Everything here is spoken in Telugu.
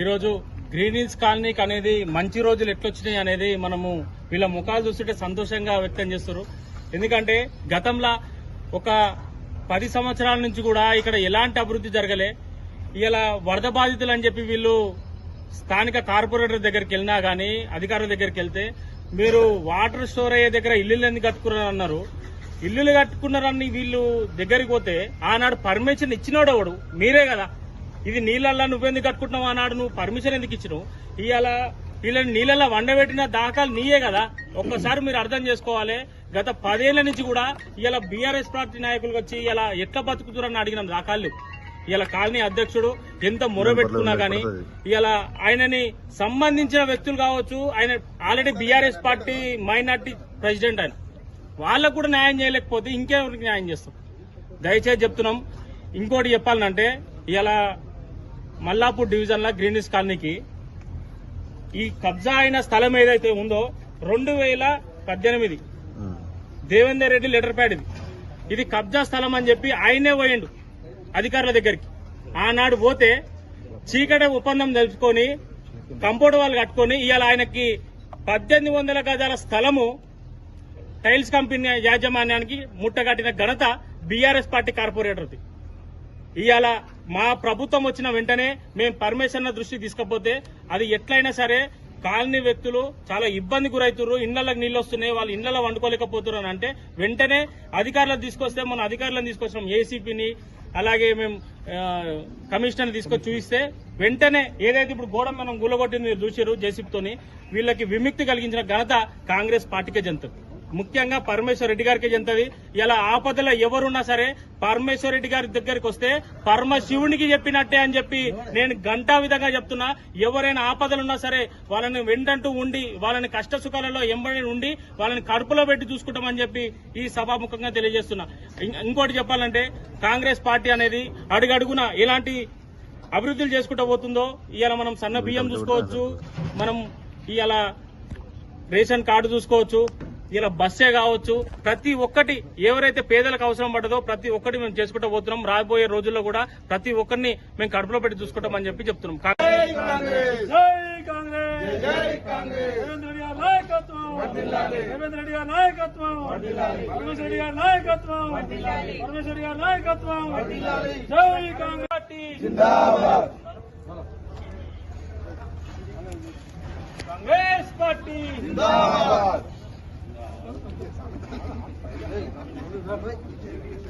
ఈరోజు గ్రీన్ హిల్స్ కాలనీకి అనేది మంచి రోజులు ఎట్లొచ్చినాయి అనేది మనము వీళ్ళ ముఖాలు చూస్తుంటే సంతోషంగా వ్యక్తం చేస్తారు ఎందుకంటే గతంలో ఒక పది సంవత్సరాల నుంచి కూడా ఇక్కడ ఎలాంటి అభివృద్ధి జరగలే. ఇలా వరద బాధితులు అని చెప్పి వీళ్ళు స్థానిక కార్పొరేటర్ దగ్గరికి వెళ్ళినా కానీ అధికారుల దగ్గరికి వెళ్తే మీరు వాటర్ స్టోర్ అయ్యే దగ్గర ఇల్లులు ఎందుకు కట్టుకున్నారు అన్నారు. ఇల్లులు కట్టుకున్నారని వీళ్ళు దగ్గరికి పోతే ఆనాడు పర్మిషన్ ఇచ్చినోడు మీరే కదా. ఇది నీళ్ళల్లో నువ్వెందుకు కట్టుకుంటున్నావు అన్నాడు? నువ్వు పర్మిషన్ ఎందుకు ఇచ్చినావు? ఇవాళ వీళ్ళని నీళ్ళల్లో వండబెట్టిన దాఖలు నీయే కదా? ఒక్కసారి మీరు అర్థం చేసుకోవాలి. గత పదేళ్ళ నుంచి కూడా ఇలా బీఆర్ఎస్ పార్టీ నాయకులు వచ్చి ఇలా ఎట్లా బతుకుతున్నారని అడిగినాం దాఖలు ఇలా కాలనీ అధ్యక్షుడు ఎంత మొరబెట్టుకున్నా గానీ ఇలా ఆయనని సంబంధించిన వ్యక్తులు కావచ్చు ఆయన already BRS party minority president ఆయన. వాళ్ళకు కూడా న్యాయం చేయలేకపోతే ఇంకెవరికి న్యాయం చేస్తాం? దయచేసి చెప్తున్నాం. ఇంకోటి చెప్పాలంటే ఇలా మల్లాపూర్ డివిజన్ లా గ్రీనిస్ కాలనీకి ఈ కబ్జా అయిన స్థలం ఏదైతే ఉందో రెండు వేల పద్దెనిమిది. దేవేందర్ రెడ్డి లెటర్ ప్యాడ్ ఇది. ఇది కబ్జా స్థలం అని చెప్పి ఆయనే పోయిండు అధికారుల దగ్గరికి. ఆనాడు పోతే చీకటి ఒప్పందం తెలుసుకొని కంపౌండ్ వాళ్ళు కట్టుకొని ఇవాళ ఆయనకి పద్దెనిమిది వందల గజాల స్థలము టైల్స్ కంపెనీ యాజమాన్యానికి ముట్టగట్టిన ఘనత బీఆర్ఎస్ పార్టీ కార్పొరేటర్ది. ఇవాళ మా ప్రభుత్వం వచ్చిన వెంటనే మేము పర్మిషన్ దృష్టికి తీసుకపోతే అది ఎట్లయినా సరే కాలనీ వ్యక్తులు చాలా ఇబ్బంది గురవుతున్నారు ఇళ్ళకు నీళ్ళు వస్తున్నాయి వాళ్ళు ఇళ్ళలో వండుకోలేకపోతున్నారు అంటే వెంటనే అధికారులను తీసుకొస్తే మన అధికారులను తీసుకొచ్చినాం ఏసీపీని అలాగే మేము కమిషనర్ తీసుకొని చూపిస్తే వెంటనే ఏదైతే ఇప్పుడు గోడ మనం గులగొట్టింది చూసారు జేసీపీతోని వీళ్ళకి విముక్తి కలిగించిన ఘనత కాంగ్రెస్ పార్టీకే చెందుతుంది ముఖ్యంగా పరమేశ్వర్ రెడ్డి గారికి చెంతది ఇలా ఆపదలో ఎవరున్నా సరే పరమేశ్వర్ రెడ్డి గారి దగ్గరికి వస్తే పరమశివునికి చెప్పినట్టే అని చెప్పి నేను గంటా విధంగా చెప్తున్నా. ఎవరైనా ఆపదలున్నా సరే వాళ్ళని వెంటంటూ ఉండి వాళ్ళని కష్ట సుఖాలలో ఎంబడి ఉండి వాళ్ళని కడుపులో పెట్టి చూసుకుంటామని చెప్పి ఈ సభాముఖంగా తెలియజేస్తున్నా. ఇంకోటి చెప్పాలంటే కాంగ్రెస్ పార్టీ అనేది అడుగడుగున ఎలాంటి అభివృద్ధులు చేసుకుంటూ పోతుందో ఇవాళ మనం సన్న బియ్యం చూసుకోవచ్చు మనం ఇవాళ రేషన్ కార్డు చూసుకోవచ్చు ఇలా బస్సే కావచ్చు ప్రతి ఒక్కటి ఎవరైతే పేదలకు అవసరం పడదో ప్రతి ఒక్కటి మేము చేసుకుంటూ పోతున్నాం. రాబోయే రోజుల్లో కూడా ప్రతి ఒక్కరిని మేము కడుపులో పెట్టి చూసుకుంటామని చెప్పి చెప్తున్నాం. రేవంత్ రెడ్డి గారి నాయకత్వం! నాయకత్వం! పరమేశ్వర రెడ్డి గారి నాయకత్వం! పరమేశ్వర రెడ్డి గారి నాయకత్వం! జై Congress! Party Congress party! Bye-bye.